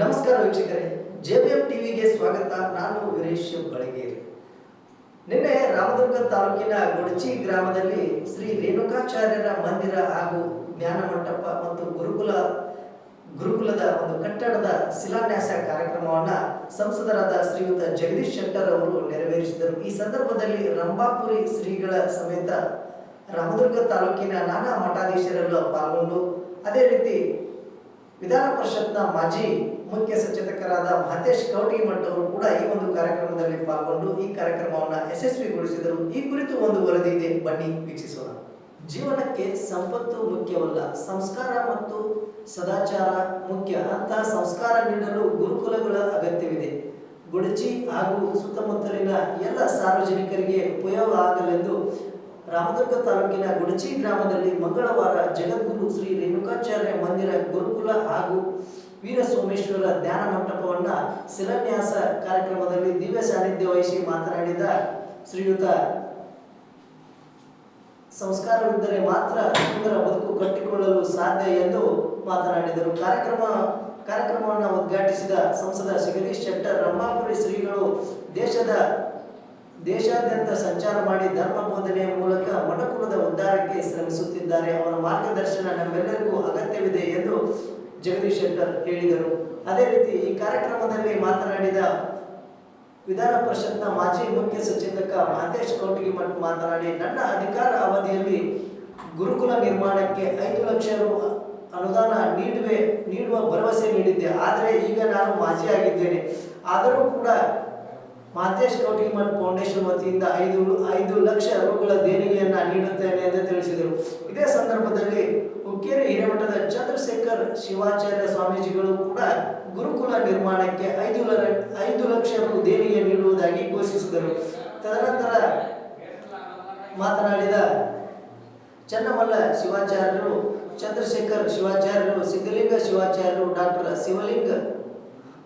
ನಮಸ್ಕಾರ ವೀಕ್ಷಕರೇ ಜೆಬಿಎಂ ಟಿವಿಗೆ ಸ್ವಾಗತ. ನಾನು ವೀರೇಶ್ ಬಳಗೇರಿ ನಿನ್ನೆ ರಾಮದುರ್ಗ ತಾಲೂಕಿನ ಗುಡಚಿ ಗ್ರಾಮದಲ್ಲಿ ಶ್ರೀ ರೇಣುಕಾಚಾರ್ಯರ ಮಂದಿರ ಹಾಗೂ ಜ್ಞಾನ ಮಂಟಪ ಮತ್ತು ಗುರುಕುಲ, ಗುರುಕುಲದ ಒಂದು ಕಟ್ಟಡದ ಶಿಲಾನ್ಯಾಸ ಕಾರ್ಯಕ್ರಮವನ್ನ ಸಂಸದರಾದ ಶ್ರೀಯುತ ಜಗದೀಶ್ ಶೆಟ್ಟರ್ ಅವರು ನೆರವೇರಿಸಿದರು. ಈ ಸಂದರ್ಭದಲ್ಲಿ ರಂಭಾಪುರಿ ಶ್ರೀಗಳ ಸಮೇತ ರಾಮದುರ್ಗ ತಾಲೂಕಿನ ನಾನಾ ಮಠಾಧೀಶರೆಲ್ಲ ಪಾಲ್ಗೊಂಡು, ಅದೇ ರೀತಿ ವಿಧಾನ ಪರಿಷತ್ನ ಮಾಜಿ ಮುಖ್ಯ ಸಚೇತಕರಾದ ಮಹತೇಶ್ ಕೌಟಿಮಠ್ ಅವರು ಕೂಡ ಈ ಒಂದು ಕಾರ್ಯಕ್ರಮದಲ್ಲಿ ಪಾಲ್ಗೊಂಡು ಈ ಕಾರ್ಯಕ್ರಮವನ್ನು ಯಶಸ್ವಿಗೊಳಿಸಿದರು. ಈ ಕುರಿತು ಒಂದು ವರದಿ ಇದೆ. ಬನ್ನಿ ವೀಕ್ಷಿಸೋಣ. ಜೀವನಕ್ಕೆ ಸಂಪತ್ತು ಮುಖ್ಯವಲ್ಲ, ಸಂಸ್ಕಾರ ಮತ್ತು ಸದಾಚಾರ ಮುಖ್ಯ. ಅಂತಹ ಸಂಸ್ಕಾರ ನೀಡಲು ಗುರುಕುಲಗಳ ಅಗತ್ಯವಿದೆ. ಗುಡಚಿ ಹಾಗೂ ಸುತ್ತಮುತ್ತಲಿನ ಎಲ್ಲ ಸಾರ್ವಜನಿಕರಿಗೆ ಉಪಯೋಗ ಆಗಲೆಂದು ರಾಮದುರ್ಗ ತಾಲೂಕಿನ ಗುಡಚಿ ಗ್ರಾಮದಲ್ಲಿ ಮಂಗಳವಾರ ಜಗದ್ಗುರು ಶ್ರೀ ರೇಣುಕಾಚಾರ್ಯ ಮಂದಿರ ಗುರುಕುಲ ಹಾಗೂ ವೀರ ಸೋಮೇಶ್ವರ ಧ್ಯಾನ ಮಂಟಪವನ್ನ ಶಿಲಾನ್ಯಾಸ ಕಾರ್ಯಕ್ರಮದಲ್ಲಿ ದಿವ್ಯ ಸಾನ್ನಿಧ್ಯ ವಹಿಸಿ ಮಾತನಾಡಿದ ಶ್ರೀಯುತ. ಸಂಸ್ಕಾರವಿದ್ದರೆ ಮಾತ್ರ ಸುಂದರ ಬದುಕು ಕಟ್ಟಿಕೊಳ್ಳಲು ಸಾಧ್ಯ ಎಂದು ಮಾತನಾಡಿದರು. ಕಾರ್ಯಕ್ರಮ, ಕಾರ್ಯಕ್ರಮವನ್ನು ಉದ್ಘಾಟಿಸಿದ ಸಂಸದ ಜಗದೀಶ್ ಶೆಟ್ಟರ್, ರಂಭಾಪುರಿ ಶ್ರೀಗಳು ದೇಶದ, ದೇಶಾದ್ಯಂತ ಸಂಚಾರ ಮಾಡಿ ಧರ್ಮ ಬೋಧನೆಯ ಮೂಲಕ ಮಠಕುಲದ ಉದ್ಧಾರಕ್ಕೆ ಶ್ರಮಿಸುತ್ತಿದ್ದಾರೆ. ಅವರ ಮಾರ್ಗದರ್ಶನ ನಮ್ಮೆಲ್ಲರಿಗೂ ಅಗತ್ಯವಿದೆ ಎಂದು ಜಗದೀಶ್ ಶೆಟ್ಟರ್ ಹೇಳಿದರು. ಅದೇ ರೀತಿ ಈ ಕಾರ್ಯಕ್ರಮದಲ್ಲಿ ಮಾತನಾಡಿದ ವಿಧಾನ ಪರಿಷತ್ನ ಮಾಜಿ ಮುಖ್ಯ ಸಚೇತಕ ಮಹತೇಶ್ ಕೌಟಿಗಿಮಠ್ ಮಾತನಾಡಿ, ನನ್ನ ಅಧಿಕಾರ ಅವಧಿಯಲ್ಲಿ ಗುರುಕುಲ ನಿರ್ಮಾಣಕ್ಕೆ ಐದು ಲಕ್ಷ ರು ಅನುದಾನ ನೀಡುವೆ, ನೀಡುವ ಭರವಸೆ ನೀಡಿದ್ದೆ. ಆದರೆ ಈಗ ನಾನು ಮಾಜಿ ಆಗಿದ್ದೇನೆ. ಆದರೂ ಕೂಡ ಮಹತೇಶ್ ಕೌಟಿಮಠ್ ಫೌಂಡೇಶನ್ ವತಿಯಿಂದ ಐದು ಐದು ಲಕ್ಷ ರುಗಳ ದೇಣಿಗೆಯನ್ನು ನೀಡುತ್ತೇನೆ ಎಂದು ತಿಳಿಸಿದರು. ಇದೇ ಸಂದರ್ಭದಲ್ಲಿ ಹುಕ್ಕೇರಿ ಚಂದ್ರಶೇಖರ್, ಶಿವಾಚಾರ್ಯ ಸ್ವಾಮೀಜಿಗಳು ಕೂಡ ಗುರುಕುಲ ನಿರ್ಮಾಣಕ್ಕೆ ಐದು ಐದು ಲಕ್ಷ ರು ದೇಣಿಗೆ ನೀಡುವುದಾಗಿ ಘೋಷಿಸಿದರು. ತದನಂತರ ಮಾತನಾಡಿದ ಚನ್ನಮಲ್ಲ ಶಿವಾಚಾರ್ಯರು, ಚಂದ್ರಶೇಖರ್ ಶಿವಾಚಾರ್ಯರು, ಸಿದ್ಧಲಿಂಗ ಶಿವಾಚಾರ್ಯರು, ಡಾಕ್ಟರ್ ಶಿವಲಿಂಗ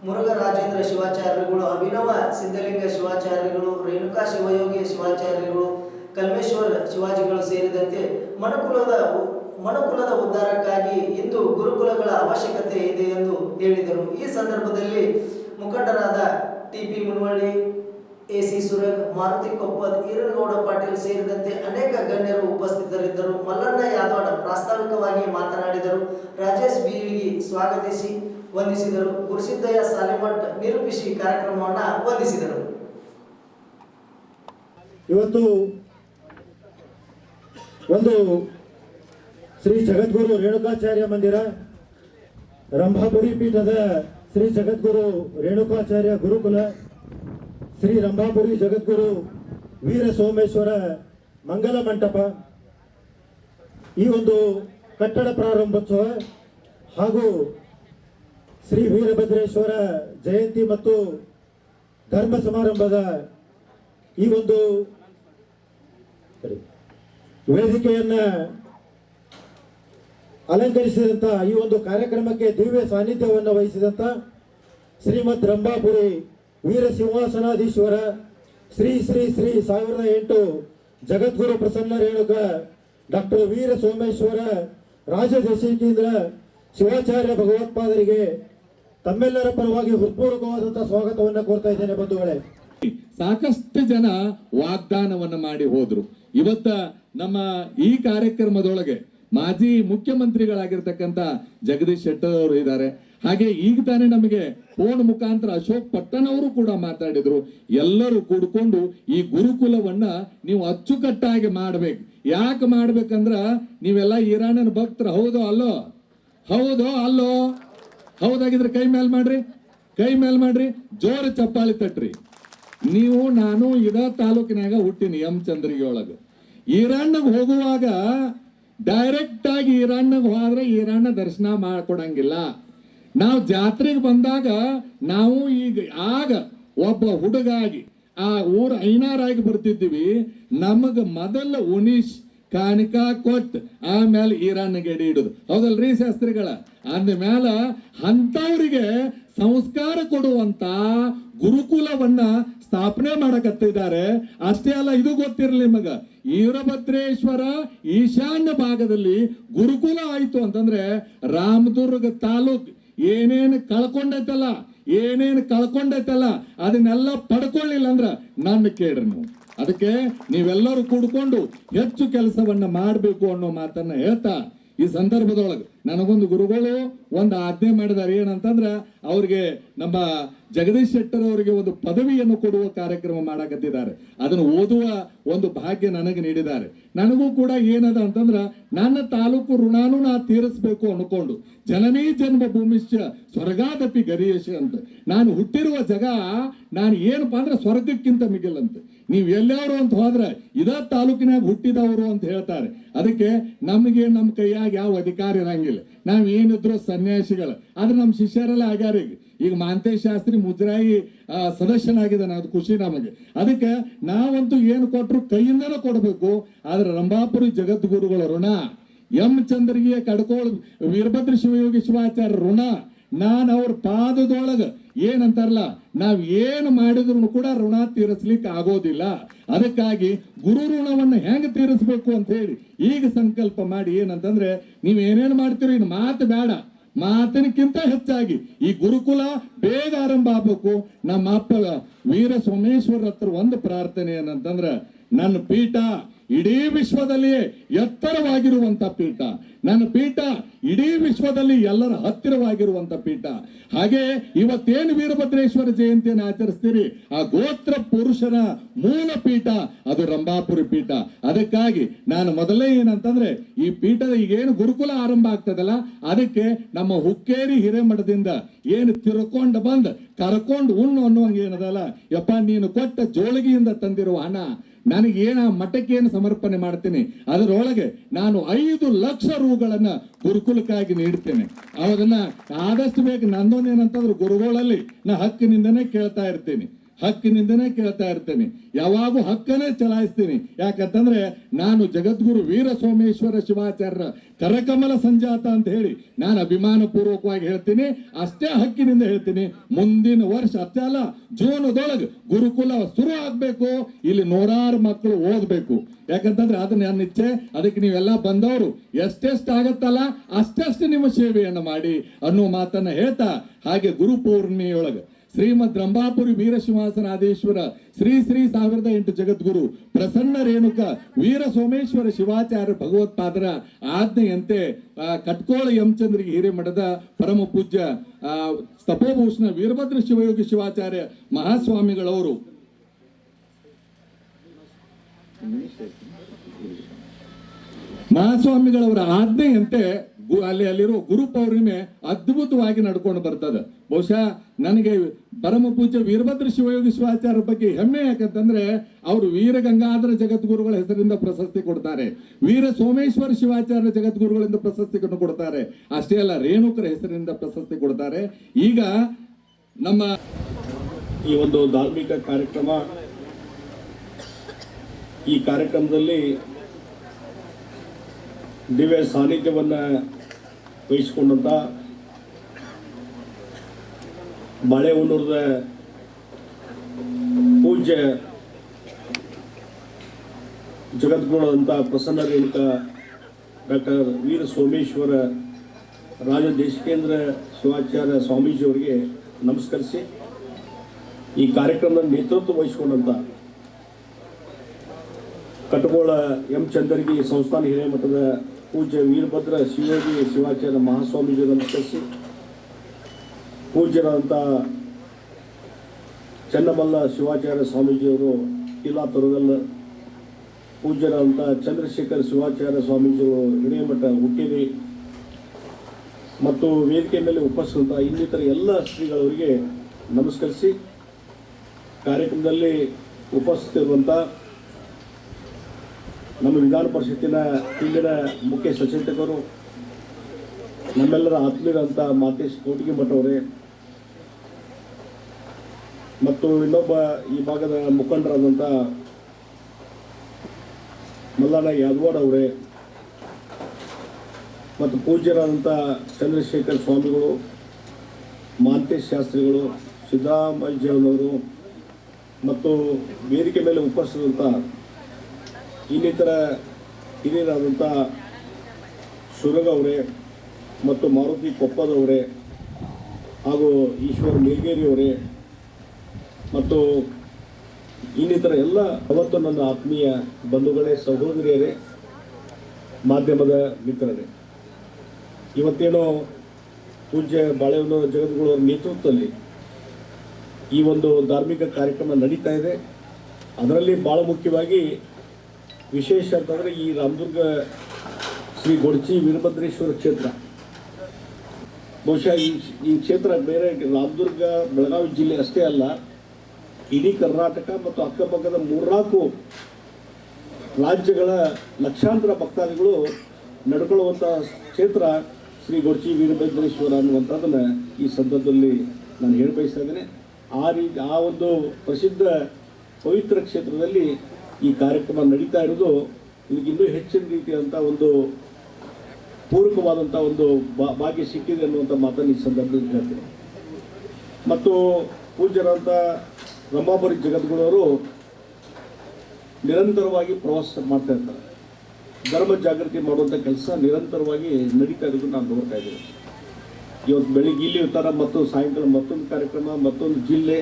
ಮುರುಘರಾಜೇಂದ್ರ ಶಿವಾಚಾರ್ಯರುಗಳು, ಅಭಿನವ ಸಿದ್ಧಲಿಂಗ ಶಿವಾಚಾರ್ಯರುಗಳು, ರೇಣುಕಾ ಶಿವಯೋಗಿ ಶಿವಾಚಾರ್ಯರುಗಳು, ಕಲ್ಮೇಶ್ವರ ಶಿವಾಜಿಗಳು ಸೇರಿದಂತೆ ಮನುಕುಲದ ಮನುಕುಲದ ಉದ್ಧಾರಕ್ಕಾಗಿ ಇಂದು ಗುರುಕುಲಗಳ ಅವಶ್ಯಕತೆ ಇದೆ ಎಂದು ಹೇಳಿದರು. ಈ ಸಂದರ್ಭದಲ್ಲಿ ಮುಖಂಡರಾದ T P AC A C ಸುರಗ್ Maruti Koppad Eeranagouda Patil ಸೇರಿದಂತೆ ಅನೇಕ ಗಣ್ಯರು ಉಪಸ್ಥಿತರಿದ್ದರು. ಮಲ್ಲಣ್ಣ ಯಾದವಾಡ ಪ್ರಾಸ್ತಾವಿಕವಾಗಿ ಮಾತನಾಡಿದರು. ರಾಜೇಶ್ ಬೀವಿಗೆ ಸ್ವಾಗತಿಸಿ ವಂದಿಸಿದರು. ಗುರುಸಿದ್ದಯ್ಯ ಸಾಲಿಮಠ್ ನಿರೂಪಿಸಿ ಕಾರ್ಯಕ್ರಮವನ್ನು ವಂದಿಸಿದರು. ಇವತ್ತು ಒಂದು ಶ್ರೀ ಜಗದ್ಗುರು ರೇಣುಕಾಚಾರ್ಯ ಮಂದಿರ, ರಂಭಾಪುರಿ ಪೀಠದ ಶ್ರೀ ಜಗದ್ಗುರು ರೇಣುಕಾಚಾರ್ಯ ಗುರುಕುಲ, ಶ್ರೀ ರಂಭಾಪುರಿ ಜಗದ್ಗುರು ವೀರ ಸೋಮೇಶ್ವರ ಮಂಗಲ ಮಂಟಪ, ಈ ಒಂದು ಕಟ್ಟಡ ಪ್ರಾರಂಭೋತ್ಸವ ಹಾಗೂ ಶ್ರೀ ವೀರಭದ್ರೇಶ್ವರ ಜಯಂತಿ ಮತ್ತು ಧರ್ಮ ಸಮಾರಂಭದ ಈ ಒಂದು ವೇದಿಕೆಯನ್ನು ಅಲಂಕರಿಸಿದಂತ ಈ ಒಂದು ಕಾರ್ಯಕ್ರಮಕ್ಕೆ ದಿವ್ಯ ಸಾನ್ನಿಧ್ಯವನ್ನು ವಹಿಸಿದಂತ ಶ್ರೀಮದ್ ರಂಭಾಪುರಿ ವೀರ ಸಿಂಹಾಸನಾಧೀಶ್ವರ ಶ್ರೀ ಶ್ರೀ ಶ್ರೀ ಸಾವಿರದ ಎಂಟು ಜಗದ್ಗುರು ಪ್ರಸನ್ನ ರೇಣುಕ, ಡಾಕ್ಟರ್ ವೀರ ಸೋಮೇಶ್ವರ ರಾಜದೇಶಿಕೇಂದ್ರ ಶಿವಾಚಾರ್ಯ ಭಗವತ್ಪಾದರಿಗೆ ತಮ್ಮೆಲ್ಲರ ಪರವಾಗಿ ಹೃತ್ಪೂರ್ವಕವಾದಂತಹ ಸ್ವಾಗತವನ್ನು ಕೋರ್ತಾ ಇದ್ದೇನೆ ಬಂಧುಗಳೇ. ಸಾಕಷ್ಟು ಜನ ವಾಗ್ದಾನವನ್ನು ಮಾಡಿ ಹೋದ್ರು. ಇವತ್ತ ನಮ್ಮ ಈ ಕಾರ್ಯಕ್ರಮದೊಳಗೆ ಮಾಜಿ ಮುಖ್ಯಮಂತ್ರಿಗಳಾಗಿರ್ತಕ್ಕಂಥ ಜಗದೀಶ್ ಶೆಟ್ಟರ್ ಅವರು ಇದ್ದಾರೆ. ಹಾಗೆ ಈಗ ತಾನೇ ನಮಗೆ ಫೋನ್ ಮುಖಾಂತರ ಅಶೋಕ್ ಪಟ್ಟಣ ಅವರು ಕೂಡ ಮಾತಾಡಿದ್ರು. ಎಲ್ಲರೂ ಕೂಡ್ಕೊಂಡು ಈ ಗುರುಕುಲವನ್ನ ನೀವು ಅಚ್ಚುಕಟ್ಟಾಗಿ ಮಾಡ್ಬೇಕು. ಯಾಕೆ ಮಾಡ್ಬೇಕಂದ್ರ ನೀವೆಲ್ಲ ಇರಾನನ ಭಕ್ತರ. ಹೌದೋ ಅಲ್ಲೋ? ಹೌದೋ ಅಲ್ಲೋ? ಹೌದಾಗಿದ್ರೆ ಕೈ ಮೇಲ್ ಮಾಡ್ರಿ. ಕೈ ಮೇಲ್ ಮಾಡ್ರಿ. ಜೋರ ಚಪ್ಪಾಳಿ ತಟ್ರಿ. ನೀವು, ನಾನು ಇದ ತಾಲೂಕಿನಾಗ ಹುಟ್ಟಿನಿ ಎಂ ಚಂದ್ರಿಗೆ ಒಳಗ ಈರಣ್ಣಗ್ ಹೋಗುವಾಗ ಡೈರೆಕ್ಟ್ ಆಗಿ ಈರಣ್ಣಗೆ ಹೋದ್ರೆ ಈರಣ್ಣ ದರ್ಶನ ಮಾಡ್ಕೊಡಂಗಿಲ್ಲ. ನಾವು ಜಾತ್ರೆಗೆ ಬಂದಾಗ ನಾವು ಈಗ, ಆಗ ಒಬ್ಬ ಹುಡುಗಾಗಿ, ಆ ಊರ ಐನಾರಾಗಿ ಬರ್ತಿದ್ದೀವಿ. ನಮಗ ಮೊದಲ ಉನೀಶ್, ಕಾಣಿಕ ಕೊಟ್, ಆಮೇಲೆ ಈರಣ್ಣ ಗೆಡಿ ಇಡುದು ಹೌದಲ್ರಿ ಶಾಸ್ತ್ರಿಗಳ? ಅಂದ್ಮೇಲ ಅಂತವ್ರಿಗೆ ಸಂಸ್ಕಾರ ಕೊಡುವಂತ ಗುರುಕುಲವನ್ನ ಸ್ಥಾಪನೆ ಮಾಡಕತ್ತಿದ್ದಾರೆ. ಅಷ್ಟೇ ಅಲ್ಲ, ಇದು ಗೊತ್ತಿರಲಿ ನಿಮಗ. ಈರಭದ್ರೇಶ್ವರ ಈಶಾನ್ಯ ಭಾಗದಲ್ಲಿ ಗುರುಕುಲ ಆಯ್ತು ಅಂತಂದ್ರೆ ರಾಮದುರ್ಗ ತಾಲೂಕ್. ಏನೇನು ಕಳ್ಕೊಂಡೈತಲ್ಲ ಏನೇನು ಕಳ್ಕೊಂಡೈತಲ್ಲ, ಅದನ್ನೆಲ್ಲ ಪಡ್ಕೊಳ್ಳಿಲ್ಲ ಅಂದ್ರ ನನ್ನ ಕೇಳ್ರಿ ನೀವು. ಅದಕ್ಕೆ ನೀವೆಲ್ಲರೂ ಕೂಡ್ಕೊಂಡು ಹೆಚ್ಚು ಕೆಲಸವನ್ನ ಮಾಡಬೇಕು ಅನ್ನೋ ಮಾತನ್ನ ಹೇಳ್ತಾ ಈ ಸಂದರ್ಭದೊಳಗೆ. ನನಗೊಂದು ಗುರುಗಳು ಒಂದು ಆಜ್ಞೆ ಮಾಡಿದ್ದಾರೆ. ಏನಂತಂದ್ರ ಅವ್ರಿಗೆ ನಮ್ಮ ಜಗದೀಶ್ ಶೆಟ್ಟರ್ ಅವರಿಗೆ ಒಂದು ಪದವಿಯನ್ನು ಕೊಡುವ ಕಾರ್ಯಕ್ರಮ ಮಾಡಕತ್ತಿದ್ದಾರೆ. ಅದನ್ನು ಓದುವ ಒಂದು ಭಾಗ್ಯ ನನಗೆ ನೀಡಿದ್ದಾರೆ. ನನಗೂ ಕೂಡ ಏನದ ಅಂತಂದ್ರ ನನ್ನ ತಾಲೂಕು ಋಣಾನು ನಾ ತೀರಿಸಬೇಕು ಅನ್ಕೊಂಡು ಜನನೇ ಜನ್ಮ ಭೂಮಿಶ್ಚ ಸ್ವರ್ಗಾದಪಿ ಗರಿಯಶ ಅಂತ. ನಾನು ಹುಟ್ಟಿರುವ ಜಗ ನಾನು ಏನಪ್ಪಾ ಅಂದ್ರೆ ಸ್ವರ್ಗಕ್ಕಿಂತ ಮಿಗಿಲಂತೆ. ನೀವು ಎಲ್ಲಾರು ಅಂತ ಹೋದ್ರೆ ಇದ ತಾಲೂಕಿನಾಗ ಹುಟ್ಟಿದವರು ಅಂತ ಹೇಳ್ತಾರೆ. ಅದಕ್ಕೆ ನಮಗೆ ನಮ್ಮ ಕೈಯಾಗ ಯಾವ ಅಧಿಕಾರ ಇರಂಗಿಲ್ಲ. ನಾವ್ ಏನಿದ್ರು ಸನ್ಯಾಸಿಗಳು. ಆದ್ರೆ ನಮ್ಮ ಶಿಷ್ಯರೆಲ್ಲ ಆಗ್ಯಾರ ಈಗ. ಈಗ ಮಾಂತೇಶ್ ಶಾಸ್ತ್ರಿ ಮುಜರಾಯಿ ಸದಸ್ಯನಾಗಿದ್ದಾನೆ. ಅದು ಖುಷಿ ನಮಗೆ. ಅದಕ್ಕೆ ನಾವಂತೂ ಏನು ಕೊಟ್ಟರು ಕೈಯಿಂದನೇ ಕೊಡಬೇಕು. ಆದ್ರೆ ರಂಭಾಪುರಿ ಜಗದ್ಗುರುಗಳ ಋಣ. ಎಂ ಚಂದ್ರಗಿಯ ಕಡ್ಕೋಳ್ ವೀರಭದ್ರ ಶಿವಯೋಗಿ ಶಿವಾಚಾರ್ಯ ಋಣ. ನಾನು ಅವ್ರ ಪಾದದೊಳಗ ಏನಂತಾರಲ್ಲ, ನಾವು ಏನು ಮಾಡಿದ್ರು ಕೂಡ ಋಣ ತೀರಿಸ್ಲಿಕ್ಕೆ ಆಗೋದಿಲ್ಲ. ಅದಕ್ಕಾಗಿ ಗುರು ಋಣವನ್ನ ಹೆಂಗೆ ತೀರಿಸ್ಬೇಕು ಅಂತ ಹೇಳಿ ಈಗ ಸಂಕಲ್ಪ ಮಾಡಿ ಏನಂತಂದ್ರೆ, ನೀವ್ ಏನೇನ್ ಮಾಡ್ತೀರಿ ಇನ್ನು ಮಾತು ಬೇಡ. ಮಾತಿನಕ್ಕಿಂತ ಹೆಚ್ಚಾಗಿ ಈ ಗುರುಕುಲ ಬೇಗ ಆರಂಭ ಆಗ್ಬೇಕು. ನಮ್ಮ ಅಪ್ಪ ವೀರ ಸೋಮೇಶ್ವರ ಹತ್ರ ಒಂದು ಪ್ರಾರ್ಥನೆ ಏನಂತಂದ್ರೆ, ನನ್ನ ಪೀಠ ಇಡೀ ವಿಶ್ವದಲ್ಲಿಯೇ ಎತ್ತರವಾಗಿರುವಂತ ಪೀಠ. ನನ್ನ ಪೀಠ ಇಡೀ ವಿಶ್ವದಲ್ಲಿ ಎಲ್ಲರ ಹತ್ತಿರವಾಗಿರುವಂತ ಪೀಠ. ಹಾಗೆ ಇವತ್ತೇನು ವೀರಭದ್ರೇಶ್ವರ ಜಯಂತಿಯನ್ನು ಆಚರಿಸ್ತೀರಿ? ಆ ಗೋತ್ರ ಪುರುಷನ ಮೂಲ ಪೀಠ, ಅದು ರಂಭಾಪುರಿ ಪೀಠ. ಅದಕ್ಕಾಗಿ ನಾನು ಮೊದಲೇ ಏನಂತಂದ್ರೆ, ಈ ಪೀಠದ ಈಗೇನು ಗುರುಕುಲ ಆರಂಭ ಆಗ್ತದಲ್ಲ, ಅದಕ್ಕೆ ನಮ್ಮ ಹುಕ್ಕೇರಿ ಹಿರೇಮಠದಿಂದ ಏನು ತಿರ್ಕೊಂಡು ಬಂದ್ ಕರ್ಕೊಂಡು ಉಣ್ಣು ಅನ್ನುವಂಗ ಏನದಲ್ಲ, ಯಪ್ಪ ನೀನು ಕೊಟ್ಟ ಜೋಳಿಗೆಯಿಂದ ತಂದಿರುವ ಹಣ ನನಗೆ ಏನ ಮಠಕ್ಕೇನು ಸಮರ್ಪಣೆ ಮಾಡ್ತೇನೆ? ಅದರೊಳಗೆ ನಾನು ಐದು ಲಕ್ಷ ರೂಗಳನ್ನ ಗುರುಕುಲಕ್ಕಾಗಿ ನೀಡ್ತೇನೆ. ಅದನ್ನ ಆದಷ್ಟು ಬೇಗ ನಂದೊಂದೇನಂತಂದ್ರೆ ಗುರುಗಳಲ್ಲಿ ನಾ ಹಕ್ಕಿನಿಂದನೇ ಕೇಳ್ತಾ ಇರ್ತೀನಿ. ಹಕ್ಕಿನಿಂದನೇ ಕೇಳ್ತಾ ಇರ್ತೇನೆ. ಯಾವಾಗೂ ಹಕ್ಕನೇ ಚಲಾಯಿಸ್ತೀನಿ. ಯಾಕಂತಂದ್ರೆ ನಾನು ಜಗದ್ಗುರು ವೀರ ಸೋಮೇಶ್ವರ ಶಿವಾಚಾರ್ಯರ ಕರಕಮಲ ಸಂಜಾತ ಅಂತ ಹೇಳಿ ನಾನು ಅಭಿಮಾನ ಪೂರ್ವಕವಾಗಿ ಹೇಳ್ತೀನಿ. ಅಷ್ಟೇ ಹಕ್ಕಿನಿಂದ ಹೇಳ್ತೀನಿ. ಮುಂದಿನ ವರ್ಷ, ಅಷ್ಟೇ ಅಲ್ಲ ಜೂನದೊಳಗೆ ಗುರುಕುಲ ಶುರು ಆಗ್ಬೇಕು. ಇಲ್ಲಿ ನೂರಾರು ಮಕ್ಕಳು ಓದ್ಬೇಕು. ಯಾಕಂತಂದ್ರೆ ಅದು ನನ್ನ ಇಚ್ಛೆ, ಅದಕ್ಕೆ ನೀವೆಲ್ಲ ಬಂದವರು, ಎಷ್ಟೆಷ್ಟು ಆಗತ್ತಲ್ಲ, ಅಷ್ಟೆಷ್ಟು ನಿಮ್ಮ ಸೇವೆಯನ್ನು ಮಾಡಿ ಅನ್ನೋ ಮಾತನ್ನ ಹೇಳ್ತಾ, ಹಾಗೆ ಗುರು ಪೂರ್ಣಿಮೆಯೊಳಗೆ ಶ್ರೀಮದ್ ರಂಭಾಪುರಿ ವೀರಶಿವಾಸನಾದೇಶ್ವರ ಶ್ರೀ ಶ್ರೀ ಸಾವಿರದ ಎಂಟು ಜಗದ್ಗುರು ಪ್ರಸನ್ನ ರೇಣುಕ ವೀರ ಸೋಮೇಶ್ವರ ಶಿವಾಚಾರ್ಯ ಭಗವತ್ಪಾದರ ಆಜ್ಞೆಯಂತೆ ಕಟ್ಕೋಳ ಯಮಚಂದ್ರಿಗೆ ಹಿರೇಮಠದ ಪರಮ ಪೂಜ್ಯ ತಪೋಭೂಷಣ ವೀರಭದ್ರ ಶಿವಯೋಗಿ ಶಿವಾಚಾರ್ಯ ಮಹಾಸ್ವಾಮಿಗಳವರು. ಮಹಾಸ್ವಾಮಿಗಳವರ ಆಜ್ಞೆಯಂತೆ ಅಲ್ಲಿ ಅಲ್ಲಿರೋ ಗುರು ಪೌರ್ಣಿಮೆ ಅದ್ಭುತವಾಗಿ ನಡ್ಕೊಂಡು ಬರ್ತದೆ. ಬಹುಶಃ ನನಗೆ ಪರಮ ಪೂಜ್ಯ ವೀರಭದ್ರ ಶಿವಯೋಗಿ ಶಿವಾಚಾರ್ಯ ಬಗ್ಗೆ ಹೆಮ್ಮೆ ಯಾಕಂತಂದ್ರೆ ಅವರು ವೀರ ಗಂಗಾಧರ ಜಗದ್ಗುರುಗಳ ಹೆಸರಿಂದ ಪ್ರಶಸ್ತಿ ಕೊಡ್ತಾರೆ. ವೀರ ಸೋಮೇಶ್ವರ ಶಿವಾಚಾರ್ಯ ಜಗದ್ಗುರುಗಳಿಂದ ಪ್ರಶಸ್ತಿಗಳನ್ನು ಕೊಡ್ತಾರೆ. ಅಷ್ಟೇ ಅಲ್ಲ, ರೇಣುಕರ ಹೆಸರಿನಿಂದ ಪ್ರಶಸ್ತಿ ಕೊಡ್ತಾರೆ. ಈಗ ನಮ್ಮ ಈ ಒಂದು ಧಾರ್ಮಿಕ ಕಾರ್ಯಕ್ರಮ, ಈ ಕಾರ್ಯಕ್ರಮದಲ್ಲಿ ದಿವ್ಯ ಸಾನ್ನಿಧ್ಯವನ್ನು ವಹಿಸಿಕೊಂಡಂಥ ಬಾಳೆಹೊನ್ನೂರದ ಪೂಜ್ಯ ಜಗದ್ಗುರುಗಳಂಥ ಪ್ರಸನ್ನ ರೇಣುಕ ಡಾಕ್ಟರ್ ವೀರ ಸೋಮೇಶ್ವರ ರಾಜ ದೇಶಿಕೇಂದ್ರ ಶಿವಾಚಾರ್ಯ ಸ್ವಾಮೀಜಿಯವರಿಗೆ ನಮಸ್ಕರಿಸಿ ಈ ಕಾರ್ಯಕ್ರಮದ ನೇತೃತ್ವ ವಹಿಸಿಕೊಂಡಂತ ಕಟಗೋಳ ಎಂ ಚಂದರ್ಗಿ ಸಂಸ್ಥಾನ ಹಿರೇಮಠದ ಪೂಜ್ಯ ವೀರಭದ್ರ ಶಿವಯೋಗಿ ಶಿವಾಚಾರ್ಯ ಮಹಾಸ್ವಾಮೀಜಿ ನಮಸ್ಕರಿಸಿ ಪೂಜ್ಯರಾದಂಥ ಚನ್ನಮಲ್ಲ ಶಿವಾಚಾರ್ಯ ಸ್ವಾಮೀಜಿಯವರು ಇಲ್ಲಾ ತೊರಗಲ್ಲ ಪೂಜ್ಯರಾದಂಥ ಚಂದ್ರಶೇಖರ್ ಶಿವಾಚಾರ್ಯ ಸ್ವಾಮೀಜಿಯವರು ಹಿರಿಯಮಠ ಹುಟ್ಟಿರಿ ಮತ್ತು ವೇದಿಕೆ ಮೇಲೆ ಉಪಸ್ಥಿತ ಇನ್ನಿತರ ಎಲ್ಲ ಶ್ರೀಗಳವರಿಗೆ ನಮಸ್ಕರಿಸಿ, ಕಾರ್ಯಕ್ರಮದಲ್ಲಿ ಉಪಸ್ಥಿತಿರುವಂಥ ನಮ್ಮ ವಿಧಾನ ಪರಿಷತ್ತಿನ ಹಿಂದಿನ ಮುಖ್ಯ ಸಚೇತಕರು, ನಮ್ಮೆಲ್ಲರ ಆತ್ಮೀಯರಂಥ ಮಾತೇಶ್ ಕೋಟಿಗೆ ಅವರೇ, ಮತ್ತು ಇನ್ನೊಬ್ಬ ಈ ಭಾಗದ ಮುಖಂಡರಾದಂಥ ಮಲ್ಲಣ್ಣ ಯಾದವಾಡ್ ಅವರೇ, ಮತ್ತು ಪೂಜ್ಯರಾದಂಥ ಚಂದ್ರಶೇಖರ್ ಸ್ವಾಮಿಗಳು, ಮಾಂತೇಶ್ ಶಾಸ್ತ್ರಿಗಳು ಸಿದ್ದರಾಮಯ್ಯನವರು ಮತ್ತು ವೇದಿಕೆ ಮೇಲೆ ಉಪಸ್ಥಿತಂಥ ಇನ್ನಿತರ ಹಿರಿಯರಾದಂಥ ಸುರಗ್ ಅವರೇ ಮತ್ತು ಮಾರುತಿ ಕೊಪ್ಪದವರೇ ಹಾಗೂ ಈಶ್ವರ್ ಮೇಲ್ಗೇರಿಯವರೇ ಮತ್ತು ಇನ್ನಿತರ ಎಲ್ಲ ಅವತ್ತು ನನ್ನ ಆತ್ಮೀಯ ಬಂಧುಗಳೇ, ಸಹೋದರಿಯರೇ, ಮಾಧ್ಯಮದ ಮಿತ್ರರೇ. ಇವತ್ತೇನೋ ಪೂಜ್ಯ ಬಾಳೆಹೊನ್ನೂರು ಜಗದ್ಗುರುವರ ನೇತೃತ್ವದಲ್ಲಿ ಈ ಒಂದು ಧಾರ್ಮಿಕ ಕಾರ್ಯಕ್ರಮ ನಡೀತಾ ಇದೆ. ಅದರಲ್ಲಿ ಭಾಳ ಮುಖ್ಯವಾಗಿ ವಿಶೇಷ ಅಂತಂದರೆ ಈ ರಾಮದುರ್ಗ ಶ್ರೀ ಗೊಡ್ಚಿ ವೀರಭದ್ರೇಶ್ವರ ಕ್ಷೇತ್ರ. ಬಹುಶಃ ಈ ಈ ಕ್ಷೇತ್ರ ಬೇರೆ ರಾಮದುರ್ಗ, ಬೆಳಗಾವಿ ಜಿಲ್ಲೆ ಅಷ್ಟೇ ಅಲ್ಲ, ಇಡೀ ಕರ್ನಾಟಕ ಮತ್ತು ಅಕ್ಕಪಕ್ಕದ ಮೂರ್ನಾಲ್ಕು ರಾಜ್ಯಗಳ ಲಕ್ಷಾಂತರ ಭಕ್ತಾದಿಗಳು ನಡ್ಕೊಳ್ಳುವಂಥ ಕ್ಷೇತ್ರ ಶ್ರೀ ಗೊಡ್ಚಿ ವೀರಭದ್ರೇಶ್ವರ ಅನ್ನುವಂಥದ್ದನ್ನು ಈ ಸಂದರ್ಭದಲ್ಲಿ ನಾನು ಹೇಳಿ ಬಯಸ್ತಾ ಇದ್ದೇನೆ. ಆ ರೀತಿ ಆ ಒಂದು ಪ್ರಸಿದ್ಧ ಪವಿತ್ರ ಕ್ಷೇತ್ರದಲ್ಲಿ ಈ ಕಾರ್ಯಕ್ರಮ ನಡೀತಾ ಇರೋದು ಇದಕ್ಕೆ ಇನ್ನೂ ಹೆಚ್ಚಿನ ರೀತಿಯಾದಂಥ ಒಂದು ಪೂರಕವಾದಂಥ ಒಂದು ಬಾ, ಭಾಗ್ಯ ಸಿಕ್ಕಿದೆ ಅನ್ನುವಂಥ ಮಾತನ್ನು ಈ ಸಂದರ್ಭದಲ್ಲಿ ಹೇಳ್ತೀನಿ. ಮತ್ತು ಪೂಜ್ಯರಾದಂಥ ರಂಭಾಪುರಿ ಜಗದ್ಗುರುವರು ನಿರಂತರವಾಗಿ ಪ್ರವಾಸ ಮಾಡ್ತಾ ಇರ್ತಾರೆ. ಧರ್ಮ ಜಾಗೃತಿ ಮಾಡುವಂಥ ಕೆಲಸ ನಿರಂತರವಾಗಿ ನಡೀತಾ ಇರೋದು ನಾನು ನೋಡ್ತಾ ಇದ್ದೀನಿ. ಇವತ್ತು ಬೆಳಿಗ್ಗೆ ಇಲ್ಲಿ ಇರ್ತಾರೆ ಮತ್ತು ಸಾಯಂಕಾಲ ಮತ್ತೊಂದು ಕಾರ್ಯಕ್ರಮ, ಮತ್ತೊಂದು ಜಿಲ್ಲೆ,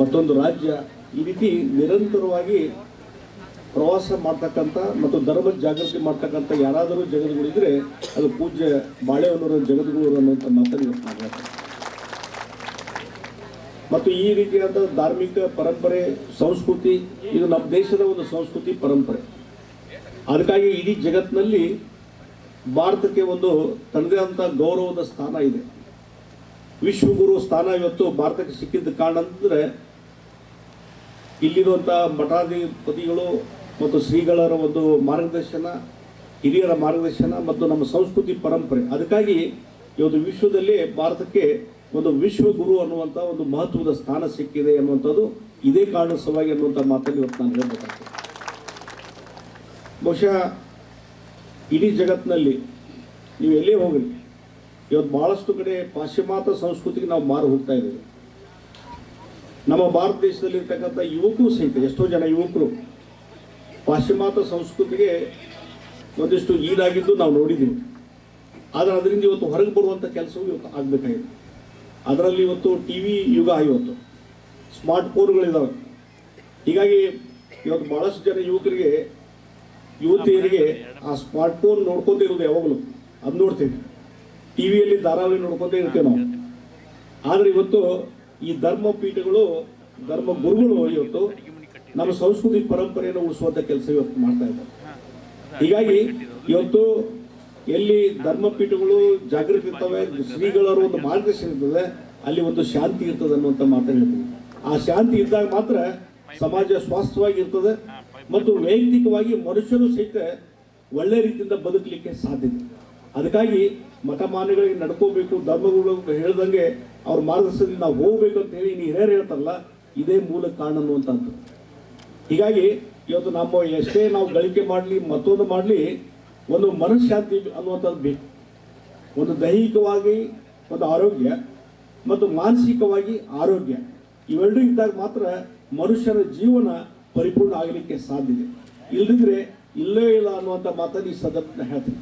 ಮತ್ತೊಂದು ರಾಜ್ಯ. ಈ ರೀತಿ ನಿರಂತರವಾಗಿ ಪ್ರವಾಸ ಮಾಡ್ತಕ್ಕಂಥ ಮತ್ತು ಧರ್ಮ ಜಾಗೃತಿ ಮಾಡ್ತಕ್ಕಂಥ ಯಾರಾದರೂ ಜಗದ್ಗುಳಿದ್ರೆ ಅದು ಪೂಜ್ಯ ಬಾಳೆಹೊನ್ನೂರ ಜಗದ್ಗುರು ಅನ್ನುವಂಥ ಮಾತನ್ನು ನಾನು ಮತ್ತು ಈ ರೀತಿಯಾದ ಧಾರ್ಮಿಕ ಪರಂಪರೆ, ಸಂಸ್ಕೃತಿ, ಇದು ನಮ್ಮ ದೇಶದ ಒಂದು ಸಂಸ್ಕೃತಿ ಪರಂಪರೆ. ಅದಕ್ಕಾಗಿ ಇಡೀ ಜಗತ್ತಿನಲ್ಲಿ ಭಾರತಕ್ಕೆ ಒಂದು ತನ್ನದೇ ಅಂತ ಗೌರವದ ಸ್ಥಾನ ಇದೆ. ವಿಶ್ವಗುರು ಸ್ಥಾನ ಇವತ್ತು ಭಾರತಕ್ಕೆ ಸಿಕ್ಕಿದ್ದ ಕಾರಣ ಅಂತಂದ್ರೆ ಇಲ್ಲಿರುವಂಥ ಮಠಾಧಿಪತಿಗಳು ಮತ್ತು ಶ್ರೀಗಳರ ಒಂದು ಮಾರ್ಗದರ್ಶನ, ಹಿರಿಯರ ಮಾರ್ಗದರ್ಶನ ಮತ್ತು ನಮ್ಮ ಸಂಸ್ಕೃತಿ ಪರಂಪರೆ. ಅದಕ್ಕಾಗಿ ಇವತ್ತು ವಿಶ್ವದಲ್ಲಿ ಭಾರತಕ್ಕೆ ಒಂದು ವಿಶ್ವಗುರು ಅನ್ನುವಂಥ ಒಂದು ಮಹತ್ವದ ಸ್ಥಾನ ಸಿಕ್ಕಿದೆ ಅನ್ನುವಂಥದ್ದು ಇದೇ ಕಾರಣ ಸಲುವಾಗಿ ಅನ್ನುವಂಥ ಮಾತಲ್ಲಿ ಇವತ್ತು ನಾನು ಹೇಳಬೇಕಾಗ್ತದೆ. ಬಹುಶಃ ಇಡೀ ಜಗತ್ತಿನಲ್ಲಿ ನೀವು ಎಲ್ಲೇ ಹೋಗಲಿ, ಇವತ್ತು ಭಾಳಷ್ಟು ಕಡೆ ಪಾಶ್ಚಿಮಾತ್ಯ ಸಂಸ್ಕೃತಿಗೆ ನಾವು ಮಾರು ಹೋಗ್ತಾ ಇದ್ದೇವೆ. ನಮ್ಮ ಭಾರತ ದೇಶದಲ್ಲಿ ಇರ್ತಕ್ಕಂಥ ಯುವಕರು ಸಹಿತ, ಎಷ್ಟೋ ಜನ ಯುವಕರು ಪಾಶ್ಚಿಮಾತ್ಯ ಸಂಸ್ಕೃತಿಗೆ ಒಂದಿಷ್ಟು ಈಡಾಗಿದ್ದು ನಾವು ನೋಡಿದ್ದೀವಿ. ಆದರೆ ಅದರಿಂದ ಇವತ್ತು ಹೊರಗೆ ಬರುವಂಥ ಕೆಲಸವೂ ಇವತ್ತು ಆಗಬೇಕಾಗಿದೆ. ಅದರಲ್ಲಿ ಇವತ್ತು ಟಿ ವಿ ಯುಗ ಇವತ್ತು ಸ್ಮಾರ್ಟ್ ಫೋನ್ಗಳಿದ್ದಾವೆ ಹೀಗಾಗಿ ಇವತ್ತು ಭಾಳಷ್ಟು ಜನ ಯುವಕರಿಗೆ, ಯುವತಿಯರಿಗೆ ಆ ಸ್ಮಾರ್ಟ್ ಫೋನ್ ನೋಡ್ಕೊತೇ ಇರೋದು ಯಾವಾಗಲೂ. ಅದು ನೋಡ್ತೀವಿ ಟಿ ವಿಯಲ್ಲಿ ಧಾರಾವಾಹಿ ನೋಡ್ಕೊತೇ ಇರ್ತೇವೆ ನಾವು. ಆದರೆ ಇವತ್ತು ಈ ಧರ್ಮ ಪೀಠಗಳು ಧರ್ಮ ಗುರುಗಳು ಇವತ್ತು ನಮ್ಮ ಸಂಸ್ಕೃತಿ ಪರಂಪರೆಯನ್ನು ಉಳಿಸುವಂತ ಕೆಲಸ ಇವತ್ತು ಮಾಡ್ತಾ ಇದ್ದಾರೆ. ಹೀಗಾಗಿ ಇವತ್ತು ಎಲ್ಲಿ ಧರ್ಮಪೀಠಗಳು ಜಾಗೃತಿ ಇರ್ತವೆ, ಶ್ರೀಗಳವರು ಒಂದು ಮಾರ್ಗದರ್ಶನ ಇರ್ತದೆ, ಅಲ್ಲಿ ಒಂದು ಶಾಂತಿ ಇರ್ತದೆ ಅನ್ನುವಂಥ ಹೇಳ್ತೀವಿ. ಆ ಶಾಂತಿ ಇದ್ದಾಗ ಮಾತ್ರ ಸಮಾಜ ಸ್ವಾಸ್ಥ್ಯವಾಗಿ ಇರ್ತದೆ ಮತ್ತು ವೈಯಕ್ತಿಕವಾಗಿ ಮನುಷ್ಯರು ಸಹಿತ ಒಳ್ಳೆ ರೀತಿಯಿಂದ ಬದುಕಲಿಕ್ಕೆ ಸಾಧ್ಯತೆ. ಅದಕ್ಕಾಗಿ ಮತಮಾನಗಳಿಗೆ ನಡ್ಕೋಬೇಕು ಧರ್ಮಗಳು ಹೇಳ್ದಂಗೆ ಅವ್ರ ಮಾರ್ಗದರ್ಶನದಿಂದ ನಾವು ಹೋಗ್ಬೇಕು ಅಂತ ಹೇಳಿ ಇನ್ನು ಹಿರಿಯರು ಹೇಳ್ತಾರಲ್ಲ, ಇದೇ ಮೂಲ ಕಾರಣ ಅನ್ನುವಂಥದ್ದು. ಹೀಗಾಗಿ ಇವತ್ತು ನಮ್ಮ ಎಷ್ಟೇ ನಾವು ಗಳಿಕೆ ಮಾಡಲಿ, ಮತ್ತೊಂದು ಮಾಡಲಿ, ಒಂದು ಮನಃಶಾಂತಿ ಅನ್ನುವಂಥದ್ದು ಬೇಕು. ಒಂದು ದೈಹಿಕವಾಗಿ ಒಂದು ಆರೋಗ್ಯ, ಮತ್ತು ಮಾನಸಿಕವಾಗಿ ಆರೋಗ್ಯ. ಇವೆರಡೂ ಇದ್ದಾಗ ಮಾತ್ರ ಮನುಷ್ಯನ ಜೀವನ ಪರಿಪೂರ್ಣ ಆಗಲಿಕ್ಕೆ ಸಾಧ್ಯ ಇದೆ. ಇಲ್ಲದಿದ್ರೆ ಇಲ್ಲೇ ಇಲ್ಲ ಅನ್ನುವಂಥ ಮಾತನ್ನು ಈ ಹೇಳ್ತೀನಿ.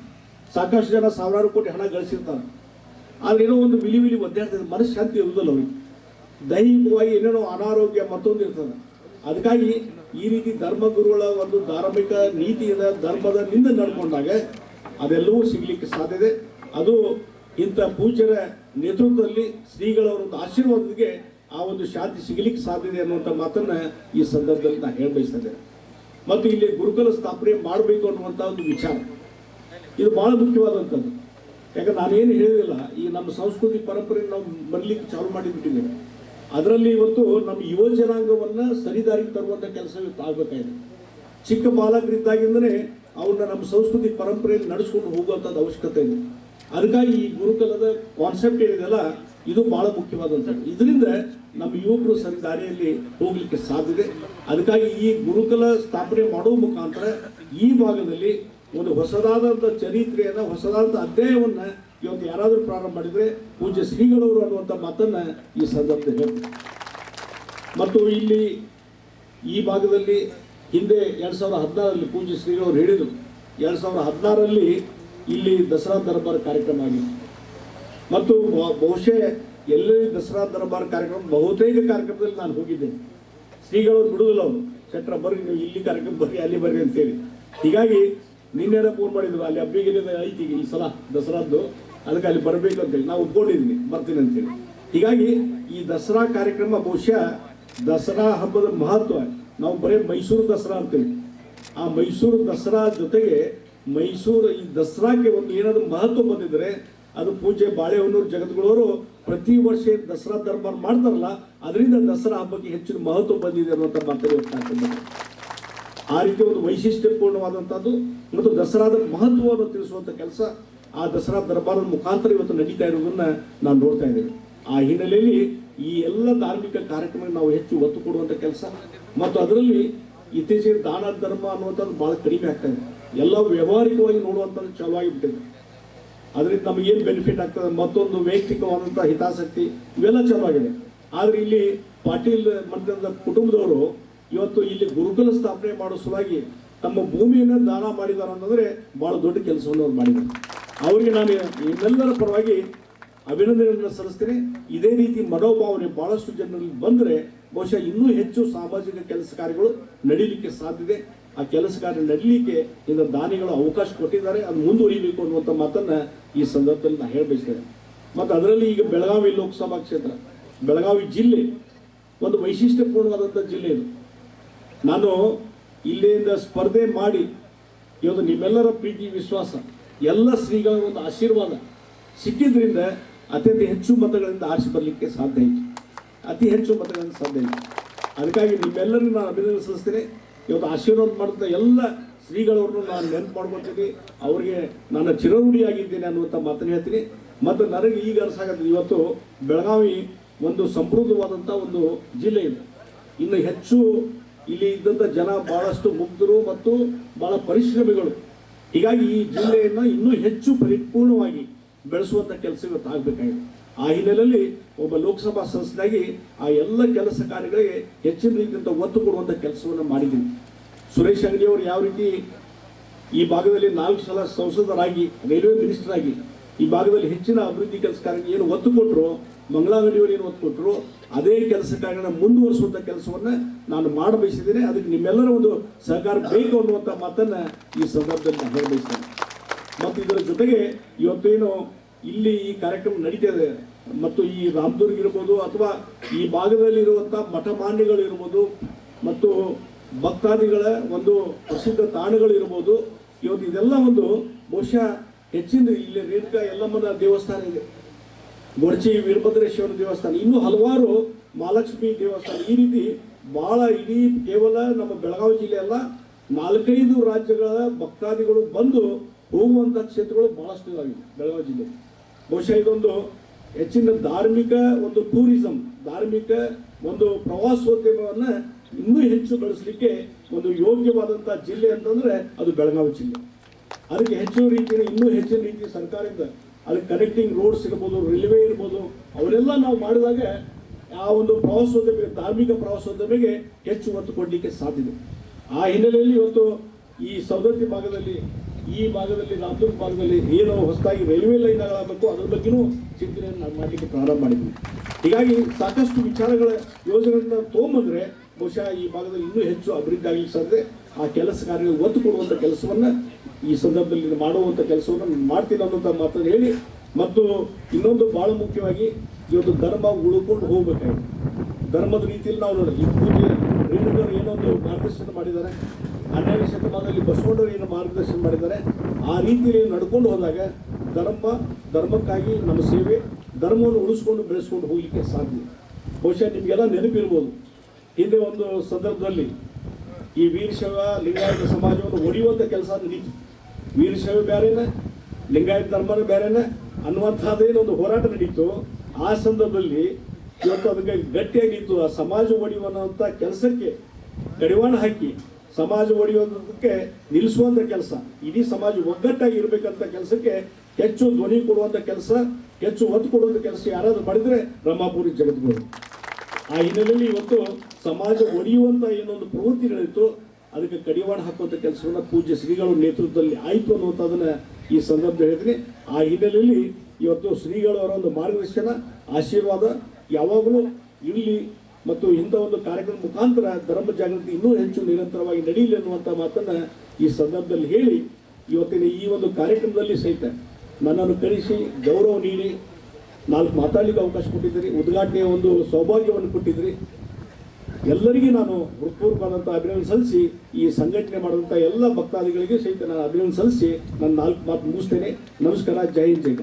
ಸಾಕಷ್ಟು ಜನ ಸಾವಿರಾರು ಕೋಟಿ ಹಣ ಗಳಿಸಿರ್ತಾರೆ. ಏನೋ ಒಂದು ವಿಲಿ ವಿಲಿ ಒದ್ದಾಡ್ತದೆ ಮನಃಶಾಂತಿ ಇರುವುದಲ್ಲ ಅವ್ರಿಗೆ. ದೈಹಿಕವಾಗಿ ಏನೇನೋ ಅನಾರೋಗ್ಯ ಮತ್ತೊಂದು ಇರ್ತದೆ. ಅದಕ್ಕಾಗಿ ಈ ರೀತಿ ಧರ್ಮಗುರುಗಳ ಒಂದು ಧಾರ್ಮಿಕ ನೀತಿಯಿಂದ ಧರ್ಮದ ನಿಂದ ನಡ್ಕೊಂಡಾಗ ಅದೆಲ್ಲವೂ ಸಿಗ್ಲಿಕ್ಕೆ ಸಾಧ್ಯತೆ ಅದು ಇಂಥ ಪೂಜ್ಯರ ನೇತೃತ್ವದಲ್ಲಿ ಶ್ರೀಗಳವರ ಒಂದು ಆಶೀರ್ವಾದಕ್ಕೆ ಆ ಒಂದು ಶಾಂತಿ ಸಿಗಲಿಕ್ಕೆ ಸಾಧ್ಯತೆ ಅನ್ನುವಂಥ ಮಾತನ್ನ ಈ ಸಂದರ್ಭದಲ್ಲಿ ನಾನು ಹೇಳಬಯಸ್ತೇನೆ ಮತ್ತು ಇಲ್ಲಿ ಗುರುಕುಲ ಸ್ಥಾಪನೆ ಮಾಡಬೇಕು ಅನ್ನುವಂಥ ಒಂದು ವಿಚಾರ. ಇದು ಬಹಳ ಮುಖ್ಯವಾದಂಥದ್ದು. ಯಾಕಂದ್ರೆ ನಾನೇನು ಹೇಳಿದಿಲ್ಲ, ಈ ನಮ್ಮ ಸಂಸ್ಕೃತಿ ಪರಂಪರೆ ನಾವು ಬರಲಿಕ್ಕೆ ಚಾಲು ಮಾಡಿಬಿಟ್ಟಿದ್ದೇವೆ. ಅದರಲ್ಲಿ ಇವತ್ತು ನಮ್ಮ ಯುವ ಜನಾಂಗವನ್ನ ಸರಿದಾರಿಗೆ ತರುವಂಥ ಕೆಲಸ ಇವತ್ತು ಆಗಬೇಕಾಗಿದೆ. ಚಿಕ್ಕ ಬಾಲಕರಿದ್ದಾಗಿಂದನೇ ಅವ್ರನ್ನ ನಮ್ಮ ಸಂಸ್ಕೃತಿ ಪರಂಪರೆಯಲ್ಲಿ ನಡೆಸ್ಕೊಂಡು ಹೋಗುವಂಥದ್ದು ಅವಶ್ಯಕತೆ ಇದೆ. ಅದಕ್ಕಾಗಿ ಈ ಗುರುಕುಲದ ಕಾನ್ಸೆಪ್ಟ್ ಏನಿದೆಯಲ್ಲ, ಇದು ಬಹಳ ಮುಖ್ಯವಾದಂಥದ್ದು ಇದರಿಂದ ನಮ್ಮ ಯುವಕರು ಸರಿ ದಾರಿಯಲ್ಲಿ ಹೋಗ್ಲಿಕ್ಕೆ ಸಾಧ್ಯತೆ. ಅದಕ್ಕಾಗಿ ಈ ಗುರುಕುಲ ಸ್ಥಾಪನೆ ಮಾಡುವ ಮುಖಾಂತರ ಈ ಭಾಗದಲ್ಲಿ ಒಂದು ಹೊಸದಾದಂಥ ಚರಿತ್ರೆಯನ್ನ ಹೊಸದಾದಂಥ ಅಧ್ಯಾಯವನ್ನ ಇವತ್ತು ಯಾರಾದರೂ ಪ್ರಾರಂಭ ಮಾಡಿದ್ರೆ ಪೂಜ್ಯ ಶ್ರೀಗಳವರು ಅನ್ನುವಂಥ ಮಾತನ್ನ ಈ ಸಂದರ್ಭದಲ್ಲಿ ಹೇಳ್ತೀನಿ. ಮತ್ತು ಇಲ್ಲಿ ಈ ಭಾಗದಲ್ಲಿ ಹಿಂದೆ ಎರಡು ಸಾವಿರದ ಹದಿನಾರರಲ್ಲಿ ಪೂಜ್ಯ ಶ್ರೀಗಳವರು ಹೇಳಿದರು. ಎರಡು ಸಾವಿರದ ಹದಿನಾರರಲ್ಲಿ ಇಲ್ಲಿ ದಸರಾ ದರ್ಬಾರ್ ಕಾರ್ಯಕ್ರಮ ಆಗಿತ್ತು. ಮತ್ತು ಬಹುಶಃ ಎಲ್ಲೇ ದಸರಾ ದರ್ಬಾರ್ ಕಾರ್ಯಕ್ರಮ, ಬಹುತೇಕ ಕಾರ್ಯಕ್ರಮದಲ್ಲಿ ನಾನು ಹೋಗಿದ್ದೇನೆ. ಶ್ರೀಗಳು ಬಿಡುವುದಿಲ್ಲ ಅವರು. ಶೆಟ್ರ ಬರ್ರಿ, ನೀವು ಇಲ್ಲಿ ಕಾರ್ಯಕ್ರಮ ಬರ್ರಿ, ಅಲ್ಲಿ ಬರ್ರಿ ಅಂತೇಳಿ. ಹೀಗಾಗಿ ನಿನ್ನೆರ ಫೋನ್ ಮಾಡಿದ್ರು, ಅಲ್ಲಿ ಹಬ್ಬಿಗೆ ಐತಿ ಈ ಸಲ ದಸರಾದ್ದು, ಅದಕ್ಕೆ ಅಲ್ಲಿ ಬರಬೇಕು ಅಂತೇಳಿ. ನಾವು ಒಪ್ಕೊಂಡಿದ್ದೀನಿ ಬರ್ತೀನಿ ಅಂತೇಳಿ. ಹೀಗಾಗಿ ಈ ದಸರಾ ಕಾರ್ಯಕ್ರಮ ಬಹುಶಃ ದಸರಾ ಹಬ್ಬದ ಮಹತ್ವ, ನಾವು ಬರೀ ಮೈಸೂರು ದಸರಾ ಅಂತೇಳಿ ಆ ಮೈಸೂರು ದಸರಾ ಜೊತೆಗೆ ಮೈಸೂರು ಈ ದಸರಾಕ್ಕೆ ಒಂದು ಏನಾದರೂ ಮಹತ್ವ ಬಂದಿದ್ರೆ, ಅದು ಪೂಜೆ ಬಾಳೆಹೊನ್ನೂರು ಜಗದ್ಗುಳವರು ಪ್ರತಿ ವರ್ಷ ದಸರಾ ದರ್ಬಾರ್ ಮಾಡ್ತಾರಲ್ಲ, ಅದರಿಂದ ದಸರಾ ಹಬ್ಬಕ್ಕೆ ಹೆಚ್ಚಿನ ಮಹತ್ವ ಬಂದಿದೆ ಅನ್ನುವಂಥ ಮಾತನ್ನು ಆ ರೀತಿ ಒಂದು ವೈಶಿಷ್ಟ್ಯಪೂರ್ಣವಾದಂಥದ್ದು ಮತ್ತು ದಸರಾದ ಮಹತ್ವವನ್ನು ತಿಳಿಸುವಂಥ ಕೆಲಸ ಆ ದಸರಾ ದರ್ಬಾರದ ಮುಖಾಂತರ ಇವತ್ತು ನಡೀತಾ ಇರೋದನ್ನ ನಾನು ನೋಡ್ತಾ ಇದ್ದೇವೆ ಆ ಹಿನ್ನೆಲೆಯಲ್ಲಿ ಈ ಎಲ್ಲ ಧಾರ್ಮಿಕ ಕಾರ್ಯಕ್ರಮಕ್ಕೆ ನಾವು ಹೆಚ್ಚು ಒತ್ತು ಕೊಡುವಂಥ ಕೆಲಸ ಮತ್ತು ಅದರಲ್ಲಿ ಇತ್ತೀಚೆಗೆ ದಾನ ಧರ್ಮ ಅನ್ನುವಂಥದ್ದು ಭಾಳ ಕಡಿಮೆ ಆಗ್ತಾ ಇದೆ. ಎಲ್ಲ ವ್ಯವಹಾರಿಕವಾಗಿ ನೋಡುವಂಥದ್ದು ಚಾಲು ಆಗಿಬಿಟ್ಟಿದೆ ಅದರಿಂದ ನಮಗೆ ಏನು ಬೆನಿಫಿಟ್ ಆಗ್ತದೆ? ಮತ್ತೊಂದು ವೈಯಕ್ತಿಕವಾದಂಥ ಹಿತಾಸಕ್ತಿ ಇವೆಲ್ಲ ಚೆನ್ನಾಗಿದೆ ಆದರೆ ಇಲ್ಲಿ ಪಾಟೀಲ್ ಮಂಡಲದ ಕುಟುಂಬದವರು ಇವತ್ತು ಇಲ್ಲಿ ಗುರುಕುಲ ಸ್ಥಾಪನೆ ಮಾಡೋ ಸಲುವಾಗಿ ತಮ್ಮ ಭೂಮಿಯನ್ನು ದಾನ ಮಾಡಿದ್ದಾರೆ ಅಂತಂದ್ರೆ ಬಹಳ ದೊಡ್ಡ ಕೆಲಸವನ್ನು ಅವ್ರು ಮಾಡಿದ್ದಾರೆ. ಅವರಿಗೆ ನಾನು ನಿಮ್ಮೆಲ್ಲರ ಪರವಾಗಿ ಅಭಿನಂದನೆಗಳನ್ನು ಸಲ್ಲಿಸ್ತೇನೆ. ಇದೇ ರೀತಿ ಮನೋಭಾವನೆ ಬಹಳಷ್ಟು ಜನರಲ್ಲಿ ಬಂದರೆ ಬಹುಶಃ ಇನ್ನೂ ಹೆಚ್ಚು ಸಾಮಾಜಿಕ ಕೆಲಸ ಕಾರ್ಯಗಳು ನಡೀಲಿಕ್ಕೆ ಸಾಧ್ಯತೆ ಆ ಕೆಲಸ ಕಾರ್ಯ ನಡೀಲಿಕ್ಕೆ ಇಂದ ದಾನಿಗಳು ಅವಕಾಶ ಕೊಟ್ಟಿದ್ದಾರೆ. ಅದು ಮುಂದುವರಿಬೇಕು ಅನ್ನುವಂಥ ಮಾತನ್ನ ಈ ಸಂದರ್ಭದಲ್ಲಿ ನಾನು ಹೇಳಬಯಸ್ತೇನೆ ಮತ್ತು ಅದರಲ್ಲಿ ಈಗ ಬೆಳಗಾವಿ ಲೋಕಸಭಾ ಕ್ಷೇತ್ರ, ಬೆಳಗಾವಿ ಜಿಲ್ಲೆ ಒಂದು ವೈಶಿಷ್ಟ್ಯಪೂರ್ಣವಾದಂಥ ಜಿಲ್ಲೆ ಇದು. ನಾನು ಇಲ್ಲಿಂದ ಸ್ಪರ್ಧೆ ಮಾಡಿ ಇವತ್ತು ನಿಮ್ಮೆಲ್ಲರ ಪ್ರೀತಿ, ವಿಶ್ವಾಸ, ಎಲ್ಲ ಶ್ರೀಗಳ ಒಂದು ಆಶೀರ್ವಾದ ಸಿಕ್ಕಿದ್ರಿಂದ ಅತ್ಯಂತ ಹೆಚ್ಚು ಮತಗಳಿಂದ ಆರಿಸಿ ಬರಲಿಕ್ಕೆ ಸಾಧ್ಯ ಆಯಿತು. ಅತಿ ಹೆಚ್ಚು ಮತಗಳಿಂದ ಸಾಧ್ಯ ಆಯಿತು. ಅದಕ್ಕಾಗಿ ನಿಮ್ಮೆಲ್ಲರನ್ನು ನಾನು ಅಭಿನಂದನೆ ಸಲ್ಲಿಸ್ತೇನೆ ಇವತ್ತು ಆಶೀರ್ವಾದ ಮಾಡಿದ ಎಲ್ಲ ಶ್ರೀಗಳವ್ರನ್ನೂ ನಾನು ನೆನಪು ಮಾಡ್ಕೊತೀನಿ ಅವರಿಗೆ ನನ್ನ ಚಿರರುಡಿಯಾಗಿದ್ದೇನೆ ಅನ್ನುವಂಥ ಮಾತನ್ನು ಹೇಳ್ತೀನಿ. ಮತ್ತು ನನಗೆ ಈಗ ಅನಿಸಾಗತ್ತೆ ಇವತ್ತು ಬೆಳಗಾವಿ ಒಂದು ಸಮೃದ್ಧವಾದಂಥ ಒಂದು ಜಿಲ್ಲೆ ಇದೆ. ಇನ್ನು ಹೆಚ್ಚು ಇಲ್ಲಿ ಇದ್ದಂಥ ಜನ ಬಹಳಷ್ಟು ಮುಗ್ಧರು ಮತ್ತು ಬಹಳ ಪರಿಶ್ರಮಿಗಳು. ಹೀಗಾಗಿ ಈ ಜಿಲ್ಲೆಯನ್ನು ಇನ್ನೂ ಹೆಚ್ಚು ಪರಿಪೂರ್ಣವಾಗಿ ಬೆಳೆಸುವಂಥ ಕೆಲಸ ಇವತ್ತು ಆಗಬೇಕಾಗಿದೆ. ಆ ಹಿನ್ನೆಲೆಯಲ್ಲಿ ಒಬ್ಬ ಲೋಕಸಭಾ ಸಂಸದಾಗಿ ಆ ಎಲ್ಲ ಕೆಲಸ ಕಾರ್ಯಗಳಿಗೆ ಹೆಚ್ಚಿನ ರೀತಿಯಿಂದ ಒತ್ತು ಕೊಡುವಂಥ ಕೆಲಸವನ್ನು ಮಾಡಿದ್ದೀನಿ. ಸುರೇಶ್ ಅಂಗಡಿ ಅವರು ಯಾವ ರೀತಿ ಈ ಭಾಗದಲ್ಲಿ ನಾಲ್ಕು ಸಲ ಸಂಸದರಾಗಿ, ರೈಲ್ವೆ ಮಿನಿಸ್ಟರ್ ಆಗಿ ಈ ಭಾಗದಲ್ಲಿ ಹೆಚ್ಚಿನ ಅಭಿವೃದ್ಧಿ ಕೆಲಸ ಕಾರ್ಯಕ್ಕೆ ಏನು ಒತ್ತು ಕೊಟ್ಟರು ಮಂಗಳಾಂಗಡಿಯವರು ಏನು ಒತ್ತು ಕೊಟ್ಟರು ಅದೇ ಕೆಲಸ ಕಾರ್ಯಗಳನ್ನ ಮುಂದುವರಿಸುವಂಥ ಕೆಲಸವನ್ನ ನಾನು ಮಾಡ ಬಯಸಿದ್ದೇನೆ ಅದಕ್ಕೆ ನಿಮ್ಮೆಲ್ಲರ ಒಂದು ಸಹಕಾರ ಬೇಕು ಅನ್ನುವಂಥ ಮಾತನ್ನು ಈ ಸಂದರ್ಭದಲ್ಲಿ ನಾನು ಮತ್ತು ಇದರ ಜೊತೆಗೆ ಇವತ್ತೇನು ಇಲ್ಲಿ ಈ ಕಾರ್ಯಕ್ರಮ ನಡೀತಾ ಇದೆ. ಮತ್ತು ಈ ರಾಮದುರ್ಗ ಇರ್ಬೋದು ಅಥವಾ ಈ ಭಾಗದಲ್ಲಿರುವಂಥ ಮಠಮಾನ್ಯಗಳಿರ್ಬೋದು ಮತ್ತು ಭಕ್ತಾದಿಗಳ ಒಂದು ಪ್ರಸಿದ್ಧ ತಾಣಗಳಿರ್ಬೋದು ಇವತ್ತು ಇದೆಲ್ಲ ಒಂದು ಬಹುಶಃ ಹೆಚ್ಚಿನ ಇಲ್ಲಿ ರೇಣುಕಾ ಯಲ್ಲಮ್ಮನ ದೇವಸ್ಥಾನ ಇದೆ. ಗೊರ್ಚಿ ವೀರಭದ್ರೇಶ್ವರ ದೇವಸ್ಥಾನ. ಇನ್ನೂ ಹಲವಾರು ಮಹಾಲಕ್ಷ್ಮಿ ದೇವಸ್ಥಾನ. ಈ ರೀತಿ ಬಹಳ ಇಡೀ ಕೇವಲ ನಮ್ಮ ಬೆಳಗಾವಿ ಜಿಲ್ಲೆ ಅಲ್ಲ, ನಾಲ್ಕೈದು ರಾಜ್ಯಗಳ ಭಕ್ತಾದಿಗಳು ಬಂದು ಹೋಗುವಂಥ ಕ್ಷೇತ್ರಗಳು ಬಹಳಷ್ಟು ಇದಾಗಿದೆ ಬೆಳಗಾವಿ ಜಿಲ್ಲೆ. ಬಹುಶಃ ಇದೊಂದು ಹೆಚ್ಚಿನ ಧಾರ್ಮಿಕ ಒಂದು ಟೂರಿಸಂ, ಧಾರ್ಮಿಕ ಒಂದು ಪ್ರವಾಸೋದ್ಯಮವನ್ನ ಇನ್ನೂ ಹೆಚ್ಚು ಬೆಳೆಸಲಿಕ್ಕೆ ಒಂದು ಯೋಗ್ಯವಾದಂಥ ಜಿಲ್ಲೆ ಅಂತಂದ್ರೆ ಅದು ಬೆಳಗಾವಿ ಜಿಲ್ಲೆ. ಅದಕ್ಕೆ ಹೆಚ್ಚಿನ ರೀತಿಯ ಇನ್ನೂ ಹೆಚ್ಚಿನ ರೀತಿ ಸರ್ಕಾರದಿಂದ ಅದಕ್ಕೆ ಕನೆಕ್ಟಿಂಗ್ ರೋಡ್ಸ್ ಇರ್ಬೋದು ರೈಲ್ವೆ ಇರ್ಬೋದು, ಅವರೆಲ್ಲ ನಾವು ಮಾಡಿದಾಗ ಆ ಒಂದು ಪ್ರವಾಸೋದ್ಯಮ ಧಾರ್ಮಿಕ ಪ್ರವಾಸೋದ್ಯಮಿಗೆ ಹೆಚ್ಚು ಒತ್ತು ಕೊಡಲಿಕ್ಕೆ ಸಾಧ್ಯತೆ ಆ ಹಿನ್ನೆಲೆಯಲ್ಲಿ ಇವತ್ತು ಈ ಸವದತ್ತಿ ಭಾಗದಲ್ಲಿ, ಈ ಭಾಗದಲ್ಲಿ, ರಾಮದುರ್ಗ ಭಾಗದಲ್ಲಿ ಏನು ಹೊಸದಾಗಿ ರೈಲ್ವೆ ಲೈನ್ ಆಗಬೇಕು, ಅದ್ರ ಬಗ್ಗೆನೂ ಚಿಂತನೆಯನ್ನು ನಾವು ಮಾಡಲಿಕ್ಕೆ ಪ್ರಾರಂಭ ಮಾಡಿದ್ವಿ. ಹೀಗಾಗಿ ಸಾಕಷ್ಟು ವಿಚಾರಗಳ ಯೋಜನೆಗಳನ್ನ ತೊಗೊಂಬಂದ್ರೆ ಬಹುಶಃ ಈ ಭಾಗದಲ್ಲಿ ಇನ್ನೂ ಹೆಚ್ಚು ಅಭಿವೃದ್ಧಿ ಆಗಲಿಕ್ಕೆ ಸಾಧ್ಯ ಆ ಕೆಲಸ ಕಾರ್ಯ ಒತ್ತು ಕೊಡುವಂಥ ಕೆಲಸವನ್ನ ಈ ಸಂದರ್ಭದಲ್ಲಿ ಮಾಡುವಂಥ ಕೆಲಸವನ್ನು ನಾನು ಮಾಡ್ತೀನಿ ಅನ್ನೋಂಥ ಮಾತನ್ನು ಹೇಳಿ, ಮತ್ತು ಇನ್ನೊಂದು ಬಹಳ ಮುಖ್ಯವಾಗಿ ಇವತ್ತು ಧರ್ಮ ಉಳ್ಕೊಂಡು ಹೋಗ್ಬೇಕಾಗಿತ್ತು ಧರ್ಮದ ರೀತಿಯಲ್ಲಿ ನಾವು ನೋಡಿ ಈ ಪೂಜೆ ರೇಣುಕರು ಏನೊಂದು ಮಾರ್ಗದರ್ಶನ ಮಾಡಿದ್ದಾರೆ. ಹನ್ನೆರಡನೇ ಶತಮಾನದಲ್ಲಿ ಬಸವಣ್ಣರು ಏನು ಮಾರ್ಗದರ್ಶನ ಮಾಡಿದ್ದಾರೆ. ಆ ರೀತಿಯಲ್ಲಿ ನಡ್ಕೊಂಡು ಹೋದಾಗ ಧರ್ಮ, ಧರ್ಮಕ್ಕಾಗಿ ನಮ್ಮ ಸೇವೆ, ಧರ್ಮವನ್ನು ಉಳಿಸ್ಕೊಂಡು ಬೆಳೆಸ್ಕೊಂಡು ಹೋಗ್ಲಿಕ್ಕೆ ಸಾಧ್ಯ. ಬಹುಶಃ ನಿಮಗೆಲ್ಲ ನೆನಪಿರ್ಬೋದು. ಹಿಂದೆ ಒಂದು ಸಂದರ್ಭದಲ್ಲಿ ಈ ವೀರಶೈವ ಲಿಂಗಾಯತ ಸಮಾಜವನ್ನು ಒಡೆಯುವಂಥ ಕೆಲಸ ನಡೀತು. ವೀರಶೈವ ಬೇರೆನೇ ಲಿಂಗಾಯತ ಧರ್ಮನೇ ಬೇರೆನ ಅನ್ನುವಂಥದ್ದೇನೊಂದು ಹೋರಾಟ ನಡೀತು. ಆ ಸಂದರ್ಭದಲ್ಲಿ ಇವತ್ತು ಅದಕ್ಕೆ ಗಟ್ಟಿಯಾಗಿತ್ತು ಆ ಸಮಾಜ ಒಡೆಯುವಂತ ಕೆಲಸಕ್ಕೆ ಕಡಿವಾಣ ಹಾಕಿ ಸಮಾಜ ಒಡೆಯುವುದಕ್ಕೆ ನಿಲ್ಲಿಸುವಂಥ ಕೆಲಸ, ಇಡೀ ಸಮಾಜ ಒಗ್ಗಟ್ಟಾಗಿ ಇರಬೇಕಂತ ಕೆಲಸಕ್ಕೆ ಹೆಚ್ಚು ಧ್ವನಿ ಕೊಡುವಂಥ ಕೆಲಸ, ಹೆಚ್ಚು ಒತ್ತು ಕೊಡುವಂಥ ಕೆಲಸ ಯಾರಾದರೂ ಮಾಡಿದ್ರೆ ರಮಾಪುರಿ ಜಗದ್ಗುರು. ಆ ಹಿನ್ನೆಲೆಯಲ್ಲಿ ಇವತ್ತು ಸಮಾಜ ಒಡೆಯುವಂತ ಏನೊಂದು ಪ್ರವೃತ್ತಿಗಳಿತ್ತು ಅದಕ್ಕೆ ಕಡಿವಾಣ ಹಾಕುವಂಥ ಕೆಲಸವನ್ನ ಪೂಜ್ಯ ಶ್ರೀಗಳ ನೇತೃತ್ವದಲ್ಲಿ ಆಯಿತು ಅನ್ನುವಂಥದ್ದನ್ನ ಈ ಸಂದರ್ಭದಲ್ಲಿ ಹೇಳಿದ್ರಿ ಆ ಹಿನ್ನೆಲೆಯಲ್ಲಿ ಇವತ್ತು ಶ್ರೀಗಳವರ ಒಂದು ಮಾರ್ಗದರ್ಶನ, ಆಶೀರ್ವಾದ, ಯಾವಾಗಲೂ ಇರಲಿ ಮತ್ತು ಇಂಥ ಒಂದು ಕಾರ್ಯಕ್ರಮ ಮುಖಾಂತರ ಧರ್ಮ ಜಾಗೃತಿ ಇನ್ನೂ ಹೆಚ್ಚು ನಿರಂತರವಾಗಿ ನಡೆಯಲಿ ಅನ್ನುವಂಥ ಮಾತನ್ನು ಈ ಸಂದರ್ಭದಲ್ಲಿ ಹೇಳಿ ಇವತ್ತಿನ ಈ ಒಂದು ಕಾರ್ಯಕ್ರಮದಲ್ಲಿ ಸಹಿತ ನನ್ನನ್ನು ಕರೆಸಿ ಗೌರವ ನೀಡಿ ನಾಲ್ಕು ಮಾತಾಡಲಿಕ್ಕೆ ಅವಕಾಶ ಕೊಟ್ಟಿದ್ದೀರಿ, ಉದ್ಘಾಟನೆಯ ಒಂದು ಸೌಭಾಗ್ಯವನ್ನು ಕೊಟ್ಟಿದ್ದೀರಿ. ಎಲ್ಲರಿಗೂ ನಾನು ಹೃತ್ಪೂರ್ವಕವಾದಂಥ ಅಭಿನಂದನೆ ಸಲ್ಲಿಸಿ ಈ ಸಂಘಟನೆ ಮಾಡಿದಂಥ ಎಲ್ಲ ಭಕ್ತಾದಿಗಳಿಗೆ ಸಹಿತ ನಾನು ಅಭಿನಂದನೆ ಸಲ್ಲಿಸಿ ನನ್ನ ನಾಲ್ಕು ಮಾತು ಮುಗಿಸ್ತೇನೆ. ನಮಸ್ಕಾರ, ಜೈ ಹಿಂದ್, ಜೈ